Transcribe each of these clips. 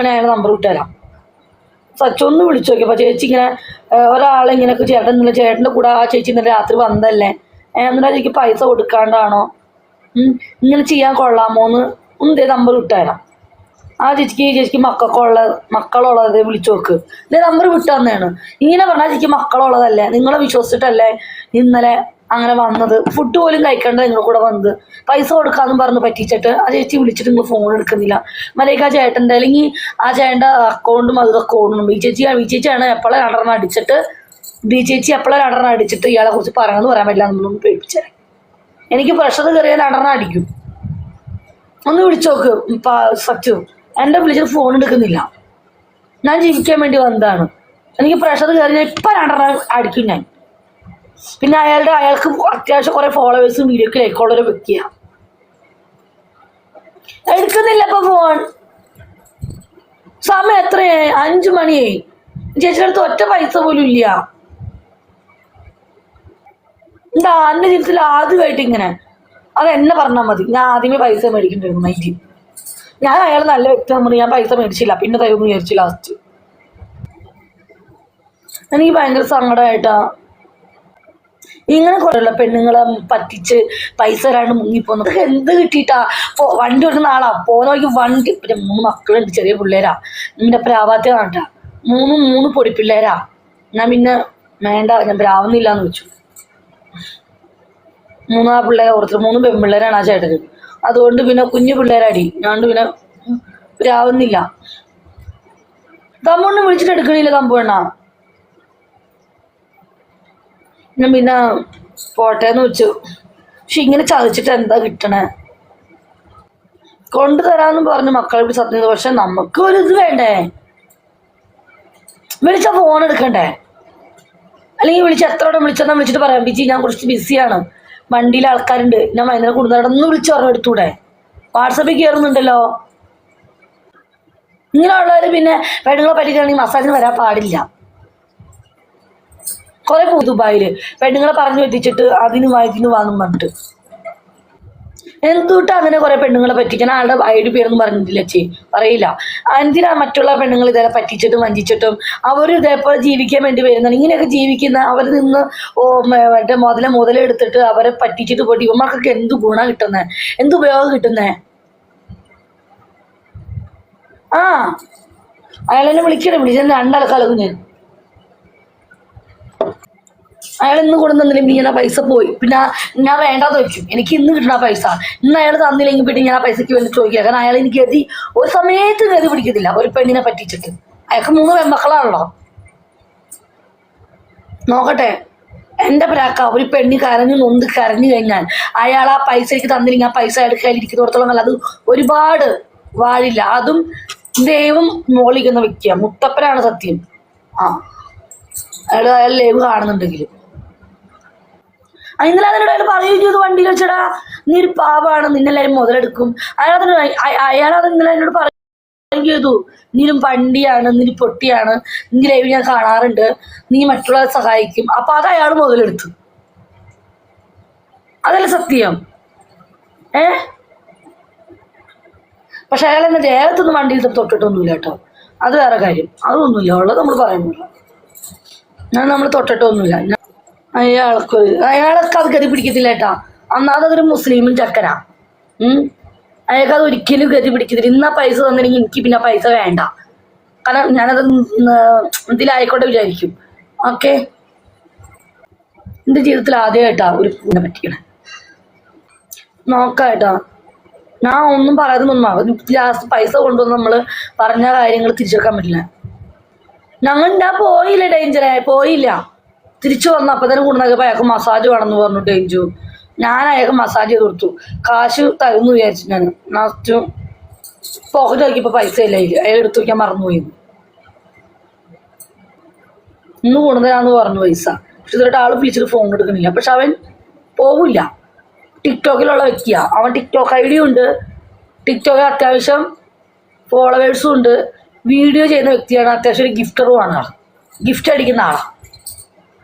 അവനെ അയാളെ നമ്പർ വിട്ടുതരാം. സച്ചു ഒന്ന് വിളിച്ചു നോക്കിയപ്പോൾ ചേച്ചി ഇങ്ങനെ ഒരാളിങ്ങനെയൊക്കെ ഒരാളിങ്ങനെ ചേട്ടൻ ഇന്നലെ ചേട്ടന്റെ കൂടെ ആ ചേച്ചി ഇന്നലെ രാത്രി വന്നതല്ലേ? എന്നിട്ട് ചേച്ചിക്ക് പൈസ കൊടുക്കാണ്ടാണോ? ഇങ്ങനെ ചെയ്യാൻ കൊള്ളാമോ എന്ന് ഒന്നേ നമ്പർ വിട്ടുതരാം. ആ ചേച്ചിക്ക് ഈ ചേച്ചിക്ക് മക്കൾക്കുള്ള മക്കളുള്ളത് വിളിച്ചു നോക്ക്. ഇതേ നമ്പർ വിട്ടു തന്നെയാണ് ഇങ്ങനെ പറഞ്ഞാൽ ചേച്ചിക്ക് മക്കളുള്ളതല്ലേ? നിങ്ങളെ വിശ്വസിച്ചിട്ടല്ലേ? ഇന്നലെ അങ്ങനെ വന്നത്. ഫുഡ് പോലും കഴിക്കേണ്ട നിങ്ങളുടെ കൂടെ വന്നത്. പൈസ കൊടുക്കാന്നും പറഞ്ഞ് പറ്റിച്ചിട്ട് ആ ചേച്ചി വിളിച്ചിട്ട് നിങ്ങൾ ഫോൺ എടുക്കുന്നില്ല. മലയ്ക്ക് ആ ചേട്ടന്റെ അല്ലെങ്കിൽ ആ ചേട്ടന്റെ അക്കൗണ്ടും അത് അക്കൗണ്ടും ബി ചേച്ചി ബി ചേച്ചിയാണ് എപ്പോഴും രണ്ടെണ്ണം അടിച്ചിട്ട് ബി ചേച്ചി എപ്പോഴും രണ്ടെണ്ണം അടിച്ചിട്ട് ഇയാളെ കുറിച്ച് പറയണമെന്ന് പറയാൻ പറ്റില്ല. എന്നൊന്നും പേടിച്ചേ. എനിക്ക് പ്രഷർ കയറിയാൽ രണ്ടെണ്ണം അടിക്കും. ഒന്ന് വിളിച്ചോക്ക് സച്ചു എന്റെ വിളിച്ചിട്ട് ഫോൺ എടുക്കുന്നില്ല. ഞാൻ ജീവിക്കാൻ വേണ്ടി വന്നതാണ്. എനിക്ക് പ്രഷർ കയറി ഞാൻ ഇപ്പം രണ്ടെണ്ണം അടിക്കും ഞാൻ. പിന്നെ അയാളുടെ അയാൾക്ക് അത്യാവശ്യം കുറെ ഫോളോവേഴ്സും വീഡിയോ ലൈക്കുള്ള ഒരു വ്യക്തിയാണ് എടുക്കുന്നില്ല ഇപ്പൊ ഫോൺ സമയം എത്രയായി? അഞ്ചു മണിയായി. ചേച്ചിയുടെ അടുത്ത് ഒറ്റ പൈസ പോലും ഇല്ല. എന്താ എന്റെ ജീവിതത്തിൽ ആദ്യമായിട്ട് ഇങ്ങനെ. അത് എന്നെ പറഞ്ഞാൽ മതി. ഞാൻ ആദ്യമേ പൈസ മേടിക്കണ്ടായിരുന്നു മൈൻഡ് ഞാൻ അയാൾ നല്ല വ്യക്തി നമ്മൾ ഞാൻ പൈസ മേടിച്ചില്ല. പിന്നെ തൈവ് മേടിച്ചില്ല ലാസ്റ്റ് എനിക്ക് ഭയങ്കര സങ്കടമായിട്ടാ. ഇങ്ങനെ കുറേയുള്ള പെണ്ണുങ്ങളെ പറ്റിച്ച് പൈസ തരാണ്ട് മുങ്ങിപ്പോന്നു. എന്ത് കിട്ടിയിട്ടാ? വണ്ടി വരുന്ന ആളാ. പോകുന്ന വണ്ടി. പിന്നെ മൂന്ന് മക്കളുണ്ട് ചെറിയ പിള്ളേരാ. നിന്റെ പ്രാവാത്ത കാട്ടാ മൂന്ന് മൂന്ന് പൊടി പിള്ളേരാ ഞാൻ പിന്നെ വേണ്ട ഞാൻ പ്രാവുന്നില്ല എന്ന് വെച്ചു. മൂന്നാ പിള്ളേരെ ഓർത്തിട്ട് മൂന്ന് പെൺപിള്ളേരാണ് ആ ചേട്ടന്. അതുകൊണ്ട് പിന്നെ കുഞ്ഞു പിള്ളേരടി. ഞാണ്ട് പിന്നെ പ്രാവുന്നില്ല. തമ്പണ്ണ വിളിച്ചിട്ട് എടുക്കണില്ല തമ്പണ്ണ ഞാൻ പിന്നെ പോട്ടേന്ന് വെച്ചു പക്ഷെ ഇങ്ങനെ ചതിച്ചിട്ട് എന്താ കിട്ടണേ? കൊണ്ടുതരാന്ന് പറഞ്ഞു മക്കളെ വിളിച്ച് സത്യം. പക്ഷെ നമുക്ക് ഒരു ഇത് വേണ്ടേ? വിളിച്ച ഫോൺ എടുക്കണ്ടേ? അല്ലെങ്കിൽ വിളിച്ച് എത്ര വട്ടം വിളിച്ചെന്നാ വിളിച്ചിട്ട് പറയാം ബിജി ഞാൻ കുറച്ച് ബിസിയാണ്. വണ്ടിയിൽ ആൾക്കാരുണ്ട്. ഞാൻ വൈകുന്നേരം കൊണ്ടുനടന്ന് വിളിച്ച് പറഞ്ഞു എടുത്തൂടെ വാട്സപ്പിൽ കയറുന്നുണ്ടല്ലോ ഇങ്ങനെയുള്ളവർ പിന്നെ പെണ്ണുങ്ങളെ പറ്റിക്കുകയാണെങ്കിൽ മസാജിന് വരാൻ പാടില്ല. കുറെ പോകും ദുബായിൽ പെണ്ണുങ്ങളെ പറഞ്ഞു എത്തിച്ചിട്ട് അതിന് വായിക്കുന്നു വാങ്ങും പറഞ്ഞിട്ട്. എന്തുകൊണ്ട് അങ്ങനെ കുറെ പെണ്ണുങ്ങളെ പറ്റിക്കാൻ? ആളുടെ ഐഡി പേരൊന്നും പറഞ്ഞിട്ടില്ല ചേ പറയില്ല. എന്തിനാ മറ്റുള്ള പെണ്ണുങ്ങൾ ഇതേ പറ്റിച്ചിട്ടും വഞ്ചിച്ചിട്ടും അവർ ഇതേപോലെ ജീവിക്കാൻ വേണ്ടി വരുന്നതാണ്. ഇങ്ങനെയൊക്കെ ജീവിക്കുന്ന അവർ നിന്ന് മറ്റേ മുതല മുതലെടുത്തിട്ട് അവരെ പറ്റിച്ചിട്ട് പോയിട്ട് ഇവന്മാർക്കൊക്കെ എന്ത് ഗുണം കിട്ടുന്നേ? എന്ത് ഉപയോഗം കിട്ടുന്നേ? ആ. അയാളെന്നെ വിളിക്കണേ വിളിച്ചെന്നെ രണ്ടാൾക്കാളും ഞാൻ അയാൾ ഇന്ന് കൊണ്ടുവന്നില്ലെങ്കിൽ പിന്നെ ഞാൻ പൈസ പോയി. പിന്നെ ഞാൻ വേണ്ടാന്ന് വെച്ചു എനിക്ക് ഇന്ന് കിട്ടണ പൈസ. ഇന്ന് അയാൾ തന്നില്ലെങ്കിൽ പിന്നെ ഞാൻ ആ പൈസക്ക് വേണ്ടി ചോദിക്കുക. കാരണം അയാൾ എനിക്ക് ഗതി ഒരു സമയത്ത് ഗതി പിടിക്കത്തില്ല. ഒരു പെണ്ണിനെ പറ്റിച്ചിട്ട്. അയാൾക്ക് മൂന്ന് പെൺമക്കളാണല്ലോ. നോക്കട്ടെ. എന്റെ പ്രാക്ക ഒരു പെണ്ണി കരഞ്ഞു നൊന്ത് കരഞ്ഞു കഴിഞ്ഞാൽ അയാൾ ആ പൈസ എനിക്ക് തന്നില്ലെങ്കിൽ ആ പൈസ അയാൾ കയ്യിൽ ഇരിക്കുന്നിടത്തോളം അല്ല അത് ഒരുപാട് വാഴില്ല. അതും ദൈവം മോളിക്കുന്ന വ്യക്തിയാണ് മുത്തപ്പനാണ് സത്യം. ആ. അയാൾ അയാൾ ലൈവ് കാണുന്നുണ്ടെങ്കിൽ ഇന്നലെ അതിനോട് അയാൾ പറയുകയും ചെയ്തു വണ്ടിയിൽ വെച്ചടാ നീ ഒരു പാവാണ് നിന്നെല്ലാരും മുതലെടുക്കും. അയാൾ അതിന് അയാൾ അത് ഇന്നലെ എന്നോട് പറയുകയും ചെയ്തു നീലും പണ്ടിയാണ് നീ പൊട്ടിയാണ് നീ ലൈവ് ഞാൻ കാണാറുണ്ട് നീ മറ്റുള്ളവരെ സഹായിക്കും. അപ്പൊ അത് അയാൾ മുതലെടുത്തു. അതല്ല സത്യം. ഏ? പക്ഷെ അയാൾ എന്നെ ദേഹത്തൊന്നും വണ്ടിയിൽ തൊട്ടിട്ടൊന്നുമില്ല കേട്ടോ. അത് വേറെ കാര്യം. അതൊന്നുമില്ല ഉള്ളത് നമ്മൾ പറയുന്നില്ല ഞാൻ നമ്മൾ തൊട്ടിട്ടൊന്നുമില്ല. അയാൾക്ക് അയാൾക്ക് അത് ഗതി പിടിക്കത്തില്ല ഏട്ടാ അന്നാതൊരു മുസ്ലിമും ചക്കനാ. അയാൾക്ക് അത് ഒരിക്കലും ഗതി പിടിക്കത്തില്ല. ഇന്ന പൈസ തന്നില്ലെങ്കിൽ എനിക്ക് പിന്നെ പൈസ വേണ്ട. കാരണം ഞാനത് ഇതിലായിക്കോട്ടെ വിചാരിക്കും. ഓക്കെ? എന്റെ ജീവിതത്തിൽ ആദ്യമായിട്ടാ ഒരു പൂനെ പറ്റിക്കണ. നോക്കാം ഏട്ടാ ഞാൻ ഒന്നും പറയാതെ ഒന്നും ലാസ്റ്റ് പൈസ കൊണ്ടുവന്ന് നമ്മൾ പറഞ്ഞ കാര്യങ്ങൾ തിരിച്ചെടുക്കാൻ പറ്റില്ല. ഞങ്ങൾ ഞാൻ പോയില്ല ഡേഞ്ചറെ പോയില്ല. തിരിച്ചു വന്ന അപ്പൊ തന്നെ കൊണ്ടുവന്നപ്പോ അയാൾക്ക് മസാജ് വേണമെന്ന് പറഞ്ഞു ഡേഞ്ചു. ഞാൻ അയാൾക്ക് മസാജ് ചെയ്ത് കൊടുത്തു. കാശ് തരുന്നു വിചാരിച്ചു ഞാൻ. ലാസ്റ്റ് പോക്കറ്റ് നോക്കിയപ്പോ പൈസ ഇല്ല. അയാൾ എടുത്തു വയ്ക്കാൻ മറന്നുപോയി. ഇന്ന് കൂടുന്നതാണെന്ന് പറഞ്ഞു പൈസ. പക്ഷെ ആൾ വിളിച്ചിട്ട് ഫോൺ എടുക്കണില്ല. പക്ഷെ അവൻ പോവില്ല. ടിക്ടോക്കിലുള്ള വ്യക്തിയാ. അവൻ ടിക്ടോക്ക് ഐ ഡി ഉണ്ട്. ടിക്ടോക്കിൽ അത്യാവശ്യം ഫോളോവേഴ്സും ഉണ്ട്. വീഡിയോ ചെയ്യുന്ന വ്യക്തിയാണ് അത്യാവശ്യം ഒരു ഗിഫ്റ്ററുമാണ് ആൾ ഗിഫ്റ്റ് അടിക്കുന്ന ആളാണ്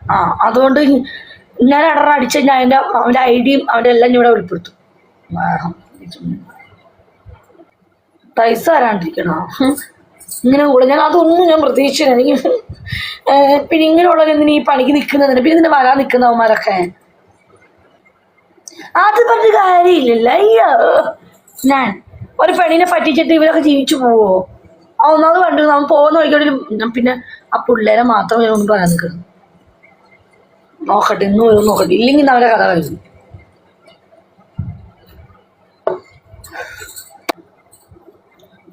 ആ അതുകൊണ്ട് ഞാൻ അടറ അടിച്ച് ഞാൻ എന്റെ അവന്റെ ഡിയും അവന്റെ എല്ലാം ഇവിടെ വെളിപ്പെടുത്തും. പൈസ തരാണ്ടിരിക്കണോ? ഇങ്ങനെ കൂടെ. ഞാൻ അതൊന്നും ഞാൻ പ്രതീക്ഷിച്ചില്ല. പിന്നെ ഇങ്ങനെയുള്ളവർ എന്തിനാ ഈ പണിക്ക് നിൽക്കുന്നതിന് പിന്നെ ഇതിന് വരാൻ നിൽക്കുന്നവന്മാരൊക്കെ അത് പറഞ്ഞ കാര്യമില്ലല്ലോ. അയ്യോ. ഞാൻ ഒരു പെണ്ണിനെ പറ്റിച്ചിട്ട് ഇവരൊക്കെ ജീവിച്ചു പോവോ? ഒന്നാമത് കണ്ടു നമ്മൾ പോകുന്ന വഴിക്കോട്ട് പിന്നെ ആ പിള്ളേരെ മാത്രം ഒന്ന് പറയാൻ നിൽക്കുന്നു. നോക്കട്ടെ ഇന്ന് വരും നോക്കട്ടെ. ഇല്ലെങ്കിൽ അവരെ കഥ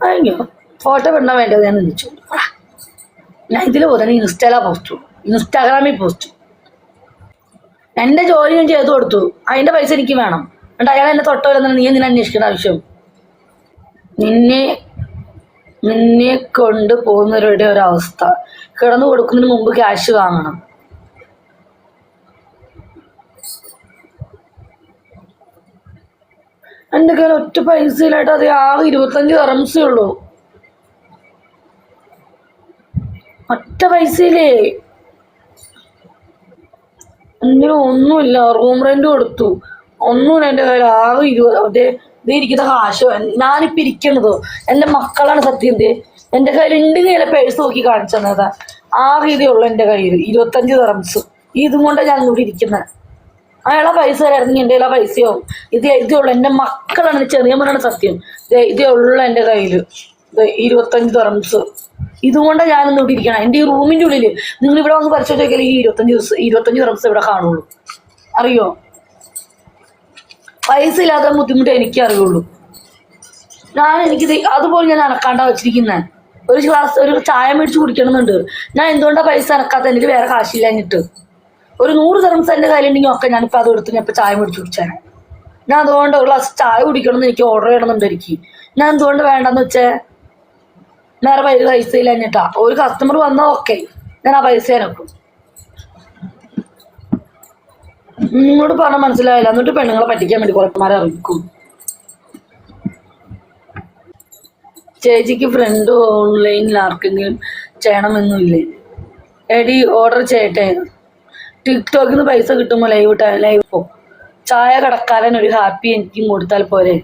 കഴിഞ്ഞു ഫോട്ടോ വിടണ വേണ്ടത് ഞാൻ നിന്നിച്ചു ഞാൻ ഇതിൽ പോലെ ഇൻസ്റ്റയിലാ പോസ്റ്റു ഇൻസ്റ്റാഗ്രാമിൽ പോസ്റ്റു എന്റെ ജോലി ഞാൻ ചെയ്തു കൊടുത്തു. അതിന്റെ പൈസ എനിക്ക് വേണം. എന്നിട്ട് അയാൾ എന്നെ തൊട്ടോ നീ എന്തിനാ അന്വേഷിക്കേണ്ട ആവശ്യം? നിന്നെ നിന്നെ കൊണ്ട് പോകുന്നവരുടെ ഒരവസ്ഥ കിടന്നു കൊടുക്കുന്നതിന് മുമ്പ് ക്യാഷ് വാങ്ങണം. എന്റെ കയ്യിൽ ഒറ്റ പൈസയിലായിട്ട് അത് ആകെ ഇരുപത്തഞ്ച് കറൻസി ഉള്ളൂ. ഒറ്റ പൈസയിലേ. എന്തിനും ഒന്നുമില്ല റൂം റെന്റ് കൊടുത്തു. ഒന്നുമില്ല എന്റെ കയ്യിൽ ആകെ ഇരുപത് അതേ ഇത് ഇരിക്കുന്ന കാശോ ഞാനിപ്പോൾ ഇരിക്കണതോ എന്റെ മക്കളാണ് സത്യം ദേ. എന്റെ കയ്യിൽ ഉണ്ട് കയ്യിലെ പേഴ്സ് നോക്കി കാണിച്ചു തന്നതാ. ആ രീതിയുള്ള എന്റെ എന്റെ കയ്യിൽ ഇരുപത്തഞ്ച് തറംസ് ഇതും കൊണ്ടാണ് ഞാൻ ഇവിടെ ഇരിക്കുന്നത് അയാളെ പൈസ ഇറങ്ങി എന്റെ കയ്യിലെ പൈസയോ ഇത് ഇതേ ഉള്ളൂ എന്റെ മക്കളാണ് ചെറിയ മോനാണ് സത്യം. ഇതേ ഉള്ളൂ എന്റെ കയ്യിൽ ഇരുപത്തഞ്ച് തറംസ് ഇതുകൊണ്ടാണ് ഞാൻ ഇവിടെ ഇരിക്കണം. എന്റെ ഈ റൂമിന്റെ ഉള്ളിൽ നിങ്ങൾ ഇവിടെ വന്ന് പരിശോധിച്ചാൽ ഈ ഇരുപത്തഞ്ച് ദിവസം ഇരുപത്തഞ്ച് തറംസ് ഇവിടെ കാണുള്ളൂ. അറിയോ? പൈസ ഇല്ലാത്ത ബുദ്ധിമുട്ട് എനിക്ക് അറിയുള്ളൂ. ഞാൻ എനിക്ക് അതുപോലെ ഞാൻ അനക്കാണ്ട വെച്ചിരിക്കുന്നത് ഒരു ഗ്ലാസ് ഒരു ചായ മേടിച്ച് കുടിക്കണമെന്നുണ്ട്. ഞാൻ എന്തുകൊണ്ടാണ് പൈസ അനക്കാത്ത? എനിക്ക് വേറെ കാശില്ല എന്നിട്ട്. ഒരു നൂറ് തെറംസ് എന്റെ കയ്യിലുണ്ടെങ്കിൽ ഒക്കെ ഞാനിപ്പോൾ അത് എടുത്ത് ഞാൻ ചായ മേടിച്ച് കുടിച്ചാൽ ഞാൻ അതുകൊണ്ട് ഒരു ഗ്ലാസ് ചായ കുടിക്കണമെന്ന് എനിക്ക് ഓർഡർ ചെയ്യണമെന്നുണ്ട് എനിക്ക്. ഞാൻ എന്തുകൊണ്ട് വേണ്ടെന്ന് വെച്ചേ? നേരെ പൈസ പൈസ എന്നിട്ടാ. ഒരു കസ്റ്റമർ വന്നാൽ ഓക്കെ ഞാൻ ആ പൈസ എനക്കും നിങ്ങളോട് പറഞ്ഞ മനസ്സിലായില്ല. എന്നിട്ട് പെണ്ണുങ്ങളെ പറ്റിക്കാൻ വേണ്ടി കുറേമാരെ അറിയിക്കും. ചേച്ചിക്ക് ഫ്രണ്ട് ഓൺലൈനിൽ ആർക്കെങ്കിലും ചെയ്യണമെന്നില്ലേ? എടി ഓർഡർ ചെയ്യട്ടെ. ടിക്ടോക്കിൽ നിന്ന് പൈസ കിട്ടുമ്പോൾ ലൈവ് ലൈവ് പോ ചായ കടക്കാരൻ ഒരു ഹാപ്പി എനിക്കും കൊടുത്താൽ പോരെ?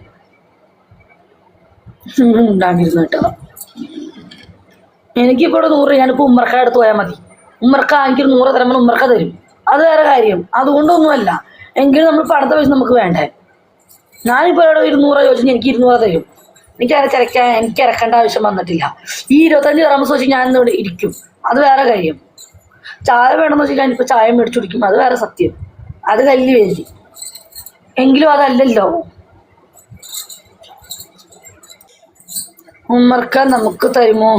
ഉണ്ടാണ്ടിരുന്നു കേട്ടോ. എനിക്കിപ്പോൾ നൂറ് ഞാനിപ്പോൾ ഉമ്മർക്ക എടുത്ത് പോയാൽ മതി. ഉമ്മർക്ക എനിക്കൊരു നൂറ് തരുമ്പോൾ ഉമ്മർക്ക തരും. അത് വേറെ കാര്യം. അതുകൊണ്ടൊന്നുമല്ല. എങ്കിലും നമ്മൾ പണത്തെ പൈസ നമുക്ക് വേണ്ടേ? ഞാനിപ്പോൾ ഇവിടെ ഇരുന്നൂറ് ചോദിച്ചാൽ എനിക്ക് ഇരുന്നൂറ് തരും. എനിക്ക് അത് ചിരക്കാൻ എനിക്ക് ഇറക്കേണ്ട ആവശ്യം വന്നിട്ടില്ല. ഈ ഇരുപത്തഞ്ച് തറമ്പ് വെച്ച് ഞാൻ ഇവിടെ ഇരിക്കും. അത് വേറെ കാര്യം. ചായ വേണമെന്ന് വെച്ചാൽ ഞാനിപ്പോൾ ചായ മേടിച്ചു കുടിക്കും അത് വേറെ സത്യം. അത് കല്ല് വേലി എങ്കിലും അതല്ലല്ലോ. ഉമ്മർക്ക നമുക്ക് തരുമോ?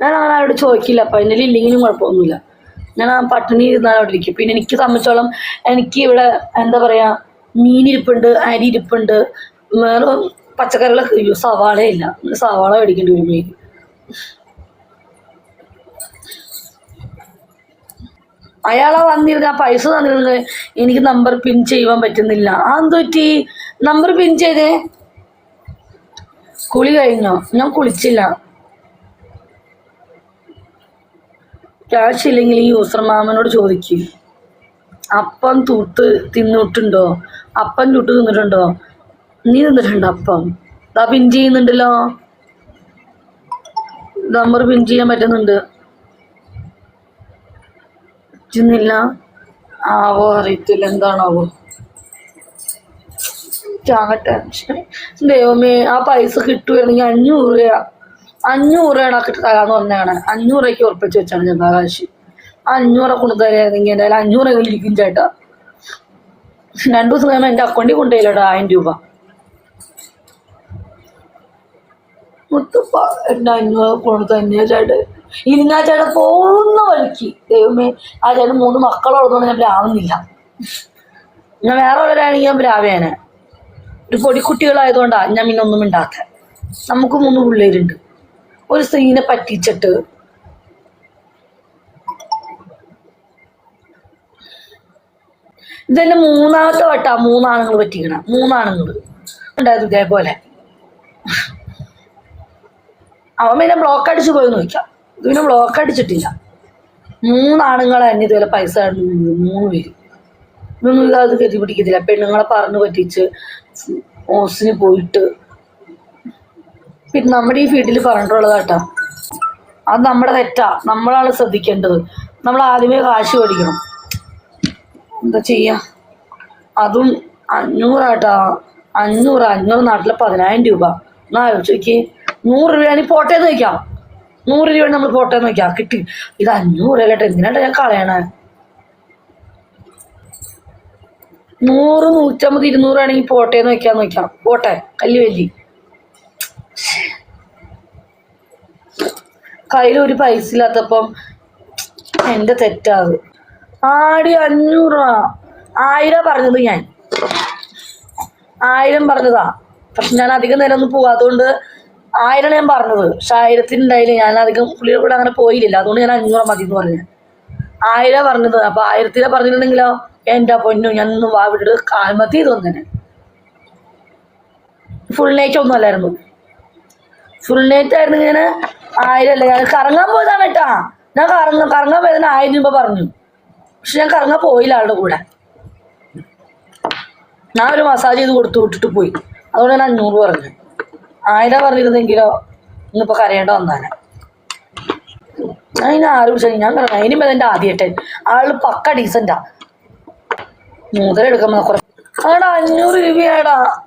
ഞാൻ അവനോട് ചോദിക്കില്ല. അപ്പം എന്റെ ഇല്ലെങ്കിലും കുഴപ്പമൊന്നുമില്ല. ഞാൻ ആ പട്ടിണി ഇരുന്നാൽ അവിടെ ഇരിക്കും. പിന്നെ എനിക്ക് സംബന്ധിച്ചോളം എനിക്ക് ഇവിടെ എന്താ പറയാ മീനിരിപ്പുണ്ട് അരി ഇരിപ്പുണ്ട്. വേറെ പച്ചക്കറികളൊക്കെ അയ്യോ സവാളയില്ല സവാള മേടിക്കേണ്ടി വരും മീൻ. അയാളെ വന്നിരുന്ന ആ പൈസ തന്നിരുന്നത് എനിക്ക് നമ്പർ പിൻ ചെയ്യുവാൻ പറ്റുന്നില്ല. പറ്റി? നമ്പർ പിൻ ചെയ്തേ? കുളി കഴിഞ്ഞോ? ഞാൻ കുളിച്ചില്ല. ക്യാഷ് ഇല്ലെങ്കിൽ ഈ യൂസർ മാമനോട് ചോദിക്കും. അപ്പം തൂത്ത് തിന്നിട്ടുണ്ടോ അപ്പം ചുട്ട് തിന്നിട്ടുണ്ടോ? നീ തിന്നിട്ടുണ്ടോ അപ്പം? ഇതാ പിൻ ചെയ്യുന്നുണ്ടല്ലോ. നമ്പർ പിൻ ചെയ്യാൻ പറ്റുന്നുണ്ട്. പറ്റുന്നില്ല. ആവോ അറിയത്തില്ല. എന്താണാവോ? ടെൻഷൻ ദൈവമേ ആ പൈസ കിട്ടുകയാണെങ്കിൽ അഞ്ഞൂറ് രൂപ അഞ്ഞൂറ് ആ തരാന്ന് പറഞ്ഞാണ് അഞ്ഞൂറ് ഉറപ്പിച്ച് വെച്ചാണ് ആ അഞ്ഞൂറ് കൊണ്ടുതരായിരുന്നെങ്കിൽ എന്തായാലും അഞ്ഞൂറ് ഇരിക്കും ചേട്ടാ. രണ്ടു ദിവസം കഴിയുമ്പോൾ എന്റെ അക്കൗണ്ടിൽ കൊണ്ടുപോയില്ലടാ ആയിരം രൂപ? മുത്തപ്പ എന്റെ അഞ്ഞൂറ് കൊണ്ട് തന്നെ ചേട്ടൻ ഇനി ആ ചേട്ടൻ പോകുന്ന വഴിക്ക്. ദൈവമേ ആ ചേട്ടൻ മൂന്ന് മക്കളുള്ളതുകൊണ്ട് ഞാൻ രാവുന്നില്ല ഞാൻ വേറെ ഉള്ളവരാണെങ്കിൽ ഞാൻ രാവേനെ ഒരു പൊടിക്കുട്ടികളായതുകൊണ്ടാണ് ഞാൻ പിന്നെ ഒന്നും മിണ്ടാത്ത. നമുക്ക് മൂന്ന് പിള്ളേരുണ്ട്. ഒരു സ്ത്രീനെ പറ്റിച്ചിട്ട്. ഇതെന്നെ മൂന്നാമത്തെ വട്ടാ മൂന്നാണുങ്ങൾ പറ്റിക്കണ. മൂന്നാണുങ്ങൾ ഉണ്ടായത് ഇതേപോലെ. അവൻ പിന്നെ ബ്ലോക്ക് അടിച്ച് പോയി നോക്കാം ഇത് പിന്നെ ബ്ലോക്ക് അടിച്ചിട്ടില്ല. മൂന്നാണുങ്ങളെ തന്നെ ഇതുപോലെ പൈസ മൂന്ന് പേര്. ഇതൊന്നും ഇത് അത് കരുതി പിടിക്കത്തില്ല പെണ്ണുങ്ങളെ പറഞ്ഞു പറ്റിച്ച് ഓസിന് പോയിട്ട് പിന്നെ നമ്മുടെ ഈ ഫീൽഡിൽ പറഞ്ഞിട്ടുള്ളതാട്ടോ അത് നമ്മുടെ തെറ്റാ. നമ്മളാണ് ശ്രദ്ധിക്കേണ്ടത്. നമ്മൾ ആദ്യമേ കാശ് മേടിക്കണം. എന്താ ചെയ്യാ? അതും അഞ്ഞൂറാട്ടാ അഞ്ഞൂറ് അഞ്ഞൂറ് നാട്ടിലെ പതിനായിരം രൂപ. എന്നാ ആലോചിച്ച് നോക്കി നൂറ് രൂപയാണെങ്കിൽ പോട്ടേന്ന് വയ്ക്കാം നൂറ് രൂപ നമ്മൾ പോട്ടേന്ന് വയ്ക്കാം കിട്ടി. ഇത് അഞ്ഞൂറ് കേട്ടോ. എന്തിനാട്ടാ ഞാൻ കളയണേ? നൂറ് നൂറ്റമ്പത് ഇരുന്നൂറാണെങ്കിൽ പോട്ടേന്ന് വയ്ക്കാന്ന് വയ്ക്കാം പോട്ടെ. കല്ല് വല്ലി കയ്യിൽ ഒരു പൈസ ഇല്ലാത്തപ്പം എന്റെ തെറ്റാത് ആടി അഞ്ഞൂറാ ആയിരം പറഞ്ഞത് ഞാൻ. ആയിരം പറഞ്ഞതാ. പക്ഷെ ഞാൻ അധികം നേരം ഒന്നും പോവാത്തതുകൊണ്ട് ആയിരം ഞാൻ പറഞ്ഞത്. പക്ഷെ ആയിരത്തിനുണ്ടായില്ല ഞാൻ അധികം പുള്ളിയുടെ കൂടെ അങ്ങനെ പോയില്ല. അതുകൊണ്ട് ഞാൻ അഞ്ഞൂറ് മതി എന്ന് പറഞ്ഞു. ആയിരം പറഞ്ഞത്. അപ്പൊ ആയിരത്തിലെ പറഞ്ഞിട്ടുണ്ടെങ്കിലോ? എന്റെ പൊന്നു ഞാൻ ഒന്ന് വാ വിട്ടിട്ട് തന്നെ ഫുൾ നൈറ്റ് ഒന്നും അല്ലായിരുന്നു. ഫുൾ നൈറ്റ് ആയിരുന്നു ഇങ്ങനെ ആയിരം ഞാൻ കറങ്ങാൻ പോയതാണ് കേട്ടാ. ഞാൻ കറങ്ങ കറങ്ങാൻ പോയതിന് ആയിരം രൂപ പറഞ്ഞു. പക്ഷെ ഞാൻ കറങ്ങാൻ പോയില്ല ആളുടെ കൂടെ. ഞാൻ ഒരു മസാജ് ചെയ്ത് കൊടുത്തു വിട്ടിട്ട് പോയി. അതുകൊണ്ട് ഞാൻ അഞ്ഞൂറ് പറഞ്ഞു. ആയിരം പറഞ്ഞിരുന്നെങ്കിലോ ഇന്നിപ്പോ കരയേണ്ട വന്നാനെ. അതിന് ആര് വിളിച്ചാൽ ഞാൻ കറങ്ങാം. അതിനും അതെന്റെ ആദ്യമായിട്ട്. ആൾ പക്ക ഡീസന്റാ മുതലെടുക്കുമ്പോ കുറെ ആടാ അഞ്ഞൂറ് രൂപയാടാ.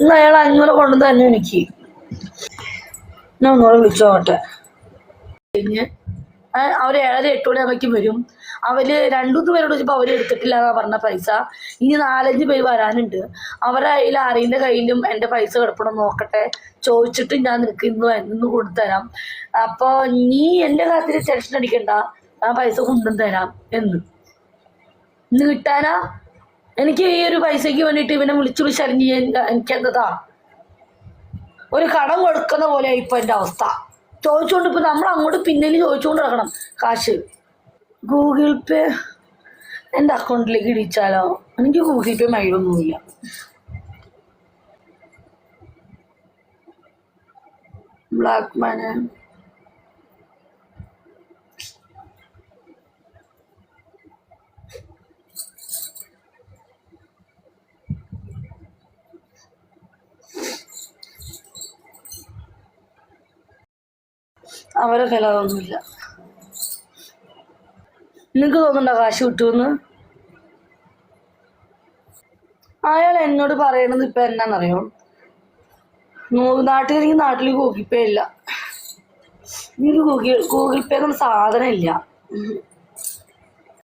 ഇന്ന് അയാൾ അഞ്ഞൂറ് കൊണ്ടു തന്നെ എനിക്ക്. ഞാൻ ഒന്നുകൂടെ വിളിച്ചു നോക്കട്ടെ കഴിഞ്ഞ് അവർ ഏഴര എട്ട് മണിയാകുമ്പോഴേക്കും വരും. അവർ രണ്ടൂന്ന് പേരോട് ചോദിച്ചപ്പോൾ അവർ എടുത്തിട്ടില്ല എന്നാ പറഞ്ഞ പൈസ. ഇനി നാലഞ്ച് പേര് വരാനുണ്ട്. അവരുടെ കയ്യിൽ ആരെയും കയ്യിലും എന്റെ പൈസ കിടപ്പണം നോക്കട്ടെ. ചോദിച്ചിട്ട് ഞാൻ നിനക്ക് ഇന്ന് ഇന്ന് കൊണ്ടുതരാം അപ്പോൾ നീ എന്റെ കാര്യത്തിൽ ടെൻഷൻ അടിക്കണ്ട. ഞാൻ പൈസ കൊണ്ടും തരാം എന്ന്. ഇന്ന് കിട്ടാനാ? എനിക്ക് ഈ ഒരു പൈസയ്ക്ക് വേണ്ടിയിട്ട് ഇവനെ വിളിച്ചു വിളിച്ചറിഞ്ഞ് എനിക്ക് എന്നതാ ഒരു കടം കൊടുക്കുന്ന പോലെ ഇപ്പൊ എന്റെ അവസ്ഥ. ചോദിച്ചുകൊണ്ട് ഇപ്പൊ നമ്മൾ അങ്ങോട്ട് പിന്നിൽ ചോദിച്ചുകൊണ്ട് നടക്കണം. കാശ്. Google Pay. എന്റെ അക്കൗണ്ടിലേക്ക് ഇടിച്ചാലോ? എനിക്ക് ഗൂഗിൾ പേ മൈലൊന്നുമില്ല. ബ്ലാക്ക് മാന് അവരെ കലാതൊന്നുമില്ല നിങ്ങൾക്ക് തോന്നുന്നുണ്ടോ കാശ് കിട്ടുമെന്ന്? അയാൾ എന്നോട് പറയണത് ഇപ്പൊ എന്നാണെന്നറിയോ നാട്ടിൽ എനിക്ക് നാട്ടിൽ ഗൂഗിൾ പേ ഇല്ല. എനിക്ക് ഗൂഗിൾ ഗൂഗിൾ പേ എന്നുള്ള സാധനം ഇല്ല.